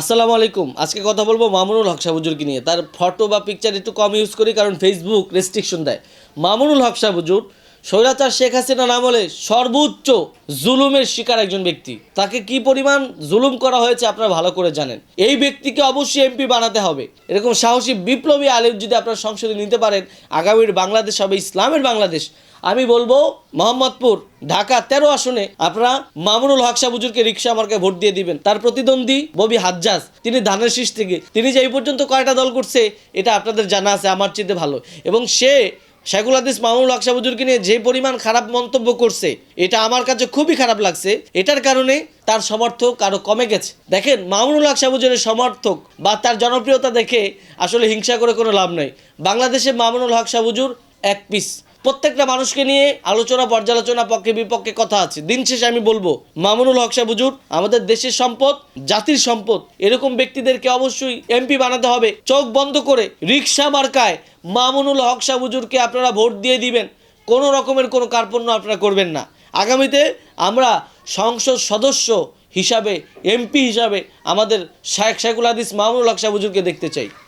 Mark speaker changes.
Speaker 1: আসসালামু আলাইকুম। আজকে কথা বলব মামুনুল হক সাবুজুরকে নিয়ে। তার ফটো বা পিকচার একটু কম ইউজ করি, কারণ ফেসবুক রেস্ট্রিকশন দেয়। মামুনুল হক সাবুজুর স্বৈরাচার শেখ হাসিনা নাম হলে সর্বোচ্চ জুলুমের শিকার একজন ব্যক্তি। তাকে কি পরিমাণ জুলুম করা হয়েছে আপনারা ভালো করে জানেন। এই ব্যক্তিকে অবশ্যই এমপি বানাতে হবে। এরকম সাহসী বিপ্লবী আলেম যদি আপনারা সংসদে নিতে পারেন, আগামীর বাংলাদেশ হবে ইসলামের বাংলাদেশ। আমি বলব, মোহাম্মদপুর, ঢাকা তেরো আসনে আপনারা মামুনুল হক সাবুজুরকে রিক্সা মার্কে ভোট দিয়ে দিবেন। তার প্রতিদ্বন্দ্বী ববি হাজ্জাজ। তিনি ধানের শীষ থেকে। তিনি যে এই পর্যন্ত কয়টা দল করছে, এটা আপনাদের জানা আছে, আমার চেয়ে ভালো। এবং সে শেখুল হাদিস মামুল হক সাবুজুরকে নিয়ে যে পরিমাণ খারাপ মন্তব্য করছে, এটা আমার কাছে খুবই খারাপ লাগছে। এটার কারণে তার সমর্থক আরও কমে গেছে। দেখেন, মামুনুল হক সাবুজুরের সমর্থক বা তার জনপ্রিয়তা দেখে আসলে হিংসা করে কোনো লাভ নাই। বাংলাদেশে মামুনুল হক এক পিস প্রত্যেকটা মানুষকে নিয়ে আলোচনা, পর্যালোচনা, পক্ষে বিপক্ষে কথা আছে। দিন শেষে আমি বলব, মামুনুল হক সাহেব হুজুর, আমাদের দেশের সম্পদ, জাতির সম্পদ, এরকম ব্যক্তিদেরকে অবশ্যই এমপি বানাতে হবে। চোখ বন্ধ করে রিক্সা মার্কায় মামুনুল হক সাহেব হুজুরকে আপনারা ভোট দিয়ে দিবেন। কোনো রকমের কোনো কার্পণ্য আপনারা করবেন না। আগামীতে আমরা সংসদ সদস্য হিসাবে এমপি হিসাবে আমাদের শেখ শেখুল হাদিস মামুনুল হক সাহেব হুজুরকে দেখতে চাই।